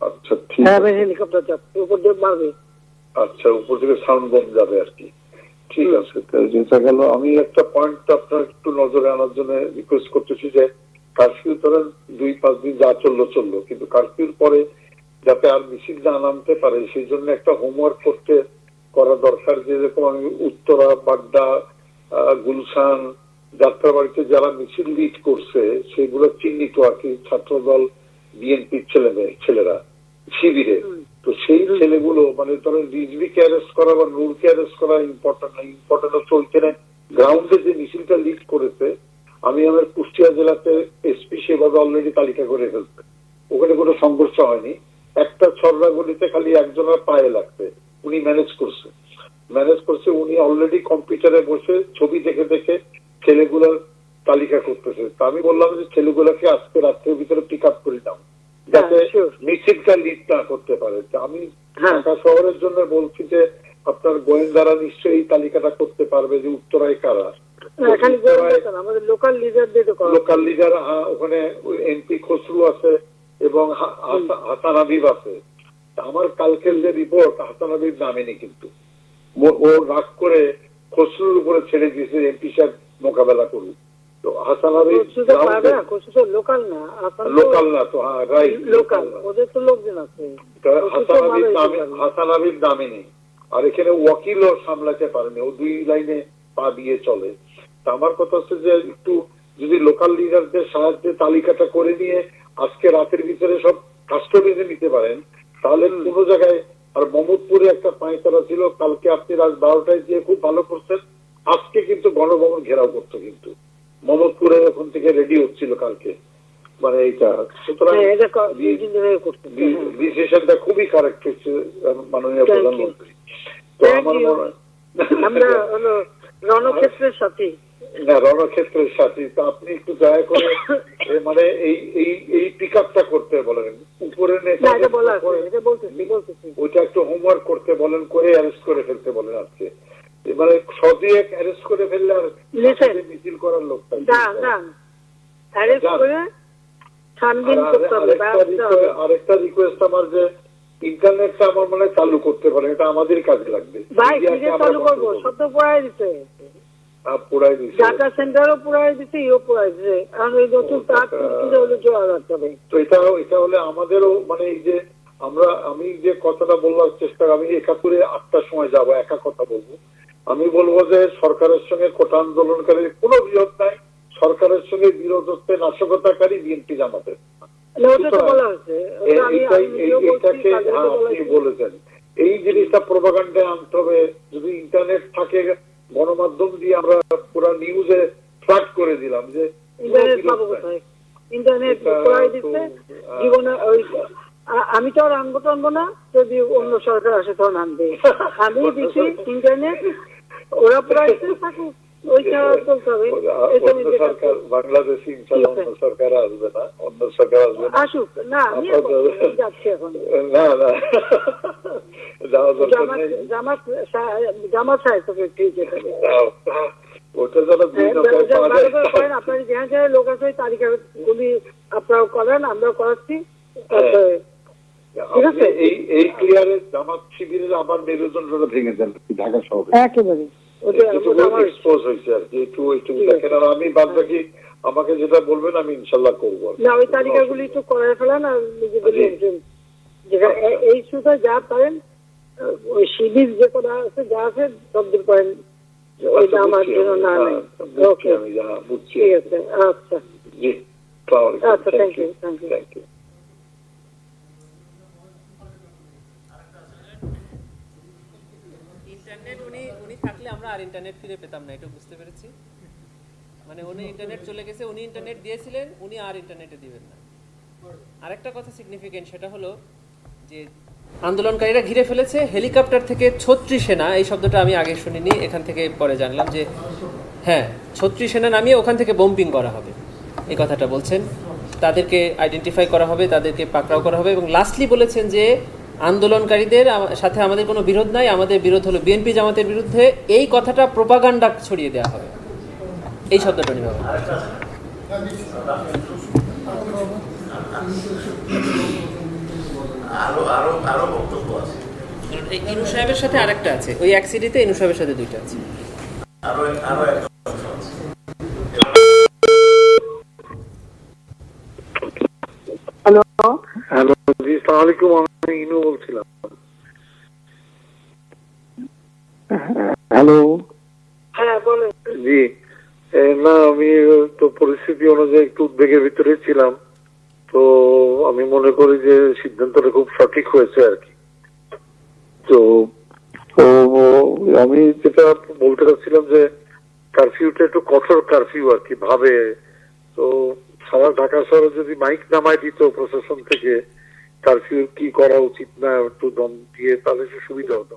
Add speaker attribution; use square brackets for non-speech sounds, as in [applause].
Speaker 1: আচ্ছা ঠিক
Speaker 2: হ্যাঁ হেলিকপ্টার যাচ্ছে উপর দিয়ে মারবে।
Speaker 1: আচ্ছা উপর থেকে সাউন্ড বম যাবে আর কি। ঠিক আছে যেটা গেল। আমি একটা পয়েন্ট আপনার একটু নজরে আনার জন্য রিকোয়েস্ট করতেছি যে কারফিউ ধরেন দুই পাঁচ দিন যা চলল চলল। কিন্তু কারফিউর পরে যাতে আর মিছিল না নামতে পারে সেই জন্য একটা হোমওয়ার্ক করতে করা দরকার যেরকম আমি উত্তরা বাড্ডা গুলশান যাত্রাবাড়িতে যারা মিছিল লিড করছে সেগুলো চিহ্নিত আর কি ছাত্রদল বিএনপির ছেলে মেয়ে ছেলেরা। শিবিরে। তো সেই ছেলেগুলো মানে ধরেন রিজভিকে অ্যারেস্ট করা বা নূরকে অ্যারেস্ট করা ইম্পর্টেন্ট না ইম্পর্টেন্ট হচ্ছে ওইখানে গ্রাউন্ডে যে মিছিলটা লিড করেছে আমি আমার কুষ্টিয়া জেলাতে এসপি সেভাবে অলরেডি তালিকা করে ফেলছে। ওখানে কোনো সংঘর্ষ হয়নি। একটা ছড়রা গলিতে খালি একজনের পায়ে লাগছে। উনি ম্যানেজ করছে। ম্যানেজ করছে উনি অলরেডি কম্পিউটারে বসে ছবি দেখে দেখে ছেলেগুলোর তালিকা করতেছে। তো আমি বললাম যে ছেলেগুলোকে আজকে রাত্রের ভিতরে পিক আপ করে দাও। যাতে
Speaker 2: হ্যাঁ,
Speaker 1: মিছিলটা লিড না করতে পারে। আমি
Speaker 2: হ্যাঁ।
Speaker 1: ঢাকা শহরের জন্য বলছি যে আপনার গোয়েন্দারা নিশ্চয়ই এই তালিকাটা করতে পারবে যে উত্তরায় কারা?
Speaker 2: আমাদের লোকাল লিডারদের
Speaker 1: লোকাল লিডার ওখানে এমপি খসরু আছে এবং হাসান হাবিব আছে। আমার কালকের যে রিপোর্ট হাসান হাবিব নামেনি কিন্তু। ও- ও রাগ করে খসরুর উপরে ছেড়ে দিয়েছে এমপি সাহেব মোকাবেলা করুন তো হাসান
Speaker 2: লোকাল না?
Speaker 1: লোকাল না তো হ্যাঁ রাইট
Speaker 2: লোকাল। ওদের তো লোকজন আছে।
Speaker 1: তা
Speaker 2: কচু তো
Speaker 1: হাসান হাবিব
Speaker 2: ভালোই
Speaker 1: হাসান হাবিব নামে নেই। আর এখানে ওয়াকিলও সামলাতে পারেনি। ও দুই লাইনে পা দিয়ে চলে। তা আমার কথা হচ্ছে যে একটু যদি লোকাল লিডারদের সাহায্যে তালিকাটা করে নিয়ে আজকে রাতের ভিতরে সব কাস্টডিতে নিতে পারেন তাহলে কোনো জায়গায় আর মমদপুরে একটা পাঁচতারা ছিল কালকে আপনি রাত বারোটায় দিয়ে খুব ভালো করছেন। আজকে কিন্তু গণভবন ঘেরাও করতো কিন্তু। থেকে রেডি হচ্ছিল কালকে। মানে এইটা। সুতরাং
Speaker 2: করতে হ্যাঁ।
Speaker 1: ডিসিশনটা খুবই কারেক্ট হচ্ছে মাননীয় প্রধানমন্ত্রী। তো আমার মনে
Speaker 2: আমরা হলো রণক্ষেত্রের সাথে।
Speaker 1: না রণক্ষেত্রের সাথে। তো আপনি একটু দয়া করে মানে এই এই এই পিক আপটা করতে বলেন। উপরে ওইটা একটু হোমওয়ার্ক করতে বলেন করে অ্যারেস্ট করে ফেলতে বলেন আজকে। এবারে সদিয়ে অ্যারেস্ট করে ফেললে আর. মিছিল করার লোকটা
Speaker 2: না না। অ্যারেস্ট করে ছানবিন করতে হবে
Speaker 1: আরেকটা রিকোয়েস্ট- আমার যে ইন্টারনেটটা আমার মনে চালু করতে পারেন এটা আমাদের কাজে লাগবে।
Speaker 2: ভাই
Speaker 1: মিডিয়াকে
Speaker 2: চালু করব? সব তো পুরাই দিতে।
Speaker 1: পুরাই দিছে
Speaker 2: ডাটা সেন্টারও পুরাই দিতে ইও পুরাই দিতে এখন ওই নতুন তার তুর্কিতে হলে জোড়া রাখতে হবে।
Speaker 1: তো এটা এটা হলে আমাদেরও মানে এই যে আমরা আমি যে কথাটা বলবার চেষ্টা আমি একাত্তরে আটটার সময় যাব একা কথা বলব। আমি বলব যে সরকারের সঙ্গে কোটা আন্দোলনকারী কোনো বিরোধ নাই। সরকারের সঙ্গে বিরোধত্বে নাশকতাকারী বিএনপি জামাতের। হ্যাঁ, আপনি বলেছেন। এই জিনিসটা প্রোপাগান্ডায় আনতে হবে। যদি ইন্টারনেট থাকে গণমাধ্যম দিয়ে আমরা পুরো নিউজে ফ্লাট করে দিলাম যে
Speaker 2: ইন্টারনেট জীবনে ওই আমি তো আর আনব টানবো না। যদি অন্য সরকার আসে তখন আনবে। আমি দিচ্ছি [laughs] ইন্টারনেট ওরা প্রায় থাকুক
Speaker 1: সরকার বাংলাদেশে ইনশাল্লাহ অন্য সরকার আসবে না অন্য সরকার আসবে না।
Speaker 2: না আমি
Speaker 1: আপাতত-
Speaker 2: যাচ্ছি এখন।
Speaker 1: না না। যাওয়া দরকার নেই।
Speaker 2: জামাত সাহেব তোকে ঠিক যেতে হবে।
Speaker 1: ওটা যেন দুই
Speaker 2: হ্যাঁ,
Speaker 1: নম্বর
Speaker 2: ব্যবসা
Speaker 1: পাওয়া
Speaker 2: ভালো করে
Speaker 1: যায়।
Speaker 2: করেন আপনার যেখানে যেখানে লোক আছে ওই তালিকাগুলি আপনারাও করেন আমরাও করাচ্ছি। আছে?
Speaker 1: এই এই ক্লিয়ারে জামাত শিবিরের আবার মেরুদণ্ডটা ভেঙে দেন ঢাকা শহরে।
Speaker 2: একেবারে।
Speaker 1: এক্সপোজ হয়েছে আর কি একটু একটু দেখেন আর আমি বাদ বাকি আমাকে যেটা বলবেন আমি ইনশাল্লাহ করব
Speaker 2: না ওই তালিকাগুলি একটু করে ফেলেন আর নিজেদের যেখানে এই সুতো যা পারেন ওই শিবির যে কটা আছে যা আছে সব দূর করেন। ওইটা
Speaker 1: আচ্ছা,
Speaker 2: আমার জন্য না
Speaker 1: হ্যাঁ,
Speaker 2: নাই। ওকে
Speaker 1: আমি যা বুঝছি।
Speaker 2: ঠিক আছে আচ্ছা।
Speaker 1: জি
Speaker 2: আচ্ছা, thank you, thank you.
Speaker 1: Thank you
Speaker 3: internet উনি উনি থাকলে আমরা আর ইন্টারনেট ফিরে পেতাম না, এটা বুঝতে পেরেছি। মানে উনি ইন্টারনেট চলে গেছে, উনি ইন্টারনেট দিয়েছিলেন, উনি আর ইন্টারনেটে দিবেন না। আরেকটা কথা সিগনিফিকেন্ট সেটা হলো যে আন্দোলনকারীরা ঘিরে ফেলেছে হেলিকপ্টার থেকে ছত্রি সেনা, এই শব্দটা আমি আগে শুনিনি, এখান থেকে পরে জানলাম যে হ্যাঁ ছত্রি সেনা নামিয়ে ওখান থেকে বোম্পিং করা হবে। এই কথাটা বলছেন। তাদেরকে আইডেন্টিফাই করা হবে, তাদেরকে পাকড়াও করা হবে এবং লাস্টলি বলেছেন যে আন্দোলনকারীদের সাথে আমাদের কোনো বিরোধ নাই আমাদের বিরোধ হলো বিএনপি জামাতের বিরুদ্ধে এই কথাটা প্রোপাগান্ডা ছড়িয়ে দেওয়া হবে। এই শব্দটা ব্যবহার
Speaker 4: আরও আরও আরও বক্তব্য আছে।
Speaker 3: ইনু সাহেবের সাথে আরেকটা আছে ওই এক সিডিতে ইনু সাহেবের সাথে দুইটা আছে।
Speaker 4: আরও আরও একটা
Speaker 2: হ্যালো
Speaker 1: হ্যালো জি সালাম আলাইকুম আমি ইনু বলছিলাম
Speaker 5: হ্যালো
Speaker 2: হ্যাঁ বলেন।
Speaker 1: জি। না আমি তো পরিস্থিতি অনুযায়ী একটু উদ্বেগের ভিতরে ছিলাম। তো আমি মনে করি যে সিদ্ধান্তটা খুব সঠিক হয়েছে আর কি। তো আমি যেটা বলতে চাচ্ছিলাম যে কারফিউটা একটু কঠোর কারফিউ আর কি ভাবে। তো সারা ঢাকা শহরে যদি মাইক নামায় দিত প্রশাসন থেকে কারফিউ কি করা উচিত না একটু দম দিয়ে তাহলে সুবিধা হতো।